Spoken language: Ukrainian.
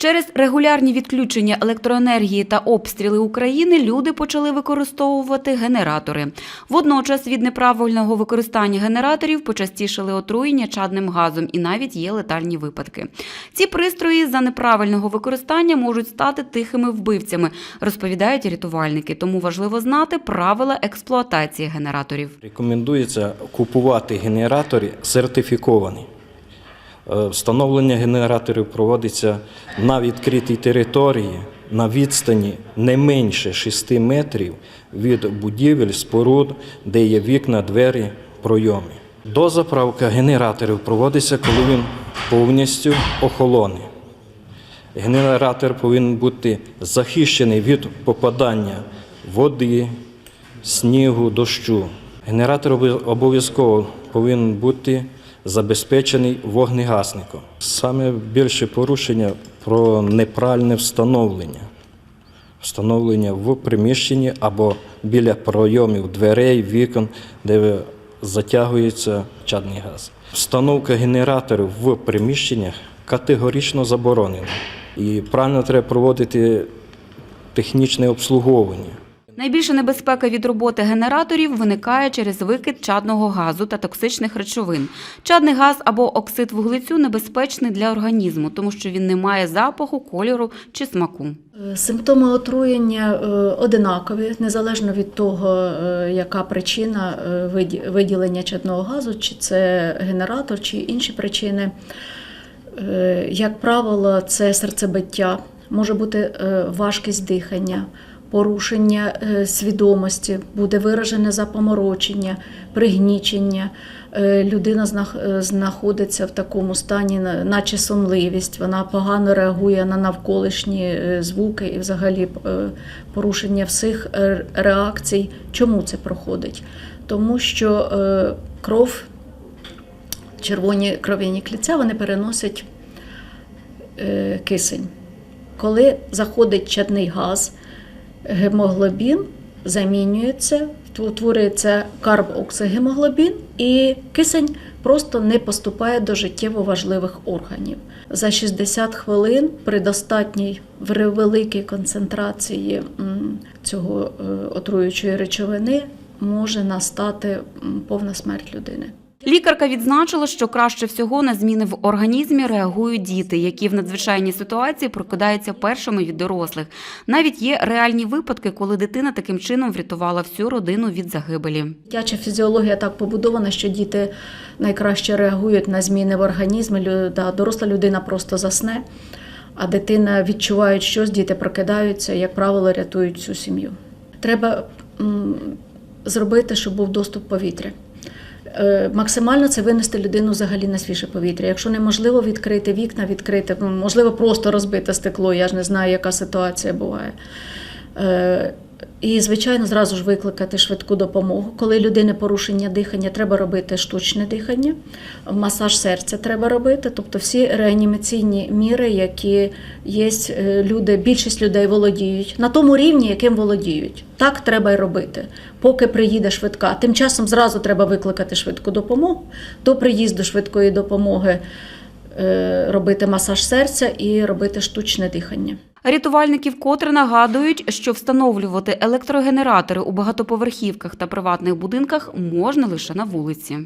Через регулярні відключення електроенергії та обстріли України люди почали використовувати генератори. Водночас від неправильного використання генераторів почастішали отруєння чадним газом і навіть є летальні випадки. Ці пристрої за неправильного використання можуть стати тихими вбивцями, розповідають рятувальники. Тому важливо знати правила експлуатації генераторів. Рекомендується купувати генератори сертифіковані. Е, Встановлення генераторів проводиться на відкритій території на відстані не менше 6 метрів від будівель, споруд, де є вікна, двері, пройоми. Дозаправка генераторів проводиться, коли він повністю охолоне. Генератор повинен бути захищений від попадання води, снігу, дощу. Генератор обов'язково повинен бути забезпечений вогнегасником. Саме більше порушення про неправильне встановлення. Встановлення в приміщенні або біля пройомів дверей, вікон, де затягується чадний газ. Встановка генераторів в приміщеннях категорично заборонена. І правильно треба проводити технічне обслуговування. Найбільша небезпека від роботи генераторів виникає через викид чадного газу та токсичних речовин. Чадний газ або оксид вуглецю небезпечний для організму, тому що він не має запаху, кольору чи смаку. Е, Симптоми отруєння е, одинакові, незалежно від того, е, яка причина виділення чадного газу, чи це генератор, чи інші причини. Як правило, це серцебиття, може бути важкість дихання, порушення е, свідомості, буде виражене запоморочення, пригнічення. Е, Людина е, знаходиться в такому стані, наче сонливість, вона погано реагує на навколишні звуки і взагалі порушення всіх реакцій. Чому це проходить? Тому що кров червоні кров'яні клітця вони переносять кисень. Коли заходить чадний газ, гемоглобін замінюється, утворюється карбоксигемоглобін, і кисень просто не поступає до життєво важливих органів. За 60 хвилин при достатній великій концентрації цього е, отруючої речовини може настати повна смерть людини. Лікарка відзначила, що краще всього на зміни в організмі реагують діти, які в надзвичайній ситуації прокидаються першими від дорослих. Навіть є реальні випадки, коли дитина таким чином врятувала всю родину від загибелі. Дитяча фізіологія так побудована, що діти найкраще реагують на зміни в організмі. Доросла людина просто засне, а дитина відчуває щось, діти прокидаються, як правило, рятують всю сім'ю. Треба зробити, щоб був доступ повітря. Е, Максимально це винести людину взагалі на свіже повітря. Якщо неможливо відкрити вікна, відкрити, можливо, просто розбите стекло. Я ж не знаю, яка ситуація буває. І, звичайно, зразу ж викликати швидку допомогу. Коли людини порушення дихання, треба робити штучне дихання, масаж серця треба робити. Тобто всі реанімаційні міри, які є, е, люди, більшість людей володіють на тому рівні, яким володіють. Так треба й робити, поки приїде швидка. Тим часом зразу треба викликати швидку допомогу. До приїзду швидкої допомоги е, робити масаж серця і робити штучне дихання. Рятувальники вкотре нагадують, що встановлювати електрогенератори у багатоповерхівках та приватних будинках можна лише на вулиці.